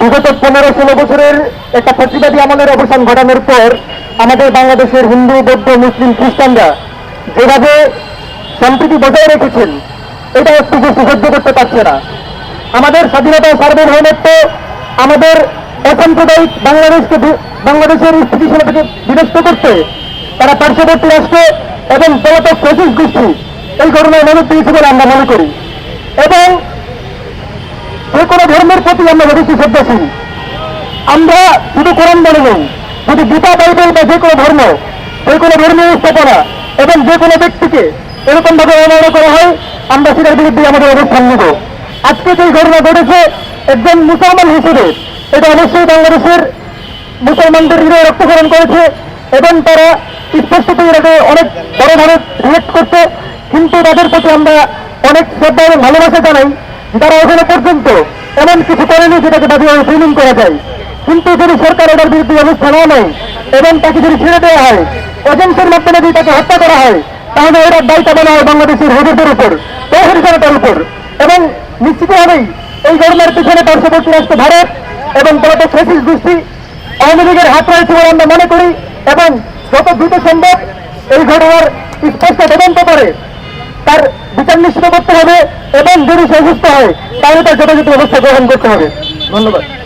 বিগত পনেরো ষোলো বছরের একটা প্রতিবাদী আমলের অবসান ঘটানোর পর আমাদের বাংলাদেশের হিন্দু, বৌদ্ধ, মুসলিম, খ্রিস্টানরা যেভাবে সম্প্রীতি বজায় রেখেছেন এটা একটু সহ্য করতে পারছে না। আমাদের স্বাধীনতা আমাদের অসাম্প্রদায়িক বাংলাদেশকে বাংলাদেশের স্থিতিশীল থেকে বিনষ্ট করতে, তারা পার্শ্ববর্তী রাষ্ট্র এবং পলাতক ফ্যাসিস্ট গোষ্ঠী এই ঘটনায় মনে দিয়েছে বলে আমরা মনে করি এবং যে কোনো ধর্মের প্রতি আমরা বেশি শ্রদ্ধাশীল আমরা শুধু কোরআন বলে নেই শুধু গীতা বাইবেল বা যে কোনো ধর্ম, যে কোনো ধর্মীয় স্থাপনা এবং যে কোনো ব্যক্তিকে এরকম ভাবে অবমাননা করা হয়, আমরা সেটার বিরুদ্ধে আমাদের অবস্থান নেব। আজকে যে ঘটনা ঘটেছে, একজন মুসলমান হিসেবে এটা অবশ্যই বাংলাদেশের মুসলমানদের হৃদয় রক্তকরণ করেছে এবং তারা স্পষ্টতই এটাকে অনেক বড়ভাবে রিয়েক্ট করছে। কিন্তু তাদের প্রতি আমরা অনেক শ্রদ্ধা এবং ভালোবাসা জানাই, যারা এখনও পর্যন্ত এমন কিছু যেটাকে বাজেভাবে ট্রেনিং করা যায়। কিন্তু যদি সরকার এটার বিরুদ্ধে ব্যবস্থা না নেয় এবং তাকে যদি ছেড়ে দেওয়া হয়, এজেন্সির মাধ্যমে যদি তাকে হত্যা করা হয়, তাহলে এটার দায়িত্ব বলা হয় বাংলাদেশের হুজুরদের উপর তহরি জনতার উপর। এবং নিশ্চিতভাবেই এই ঘটনার পিছনে পার্শ্ববর্তী রাষ্ট্র ভারত এবং পলাতক ফেসিস গোষ্ঠী আওয়ামী লীগের হাত রয়েছে বলে আমরা মনে করি এবং যত দ্রুত সম্ভব এই ঘটনার স্পষ্ট তদন্ত করে তার বিচার নিশ্চিত করতে হবে এবং যদি সে সুস্থ হয়, তাহলে তার যথাযথ ব্যবস্থা গ্রহণ করতে হবে। ধন্যবাদ।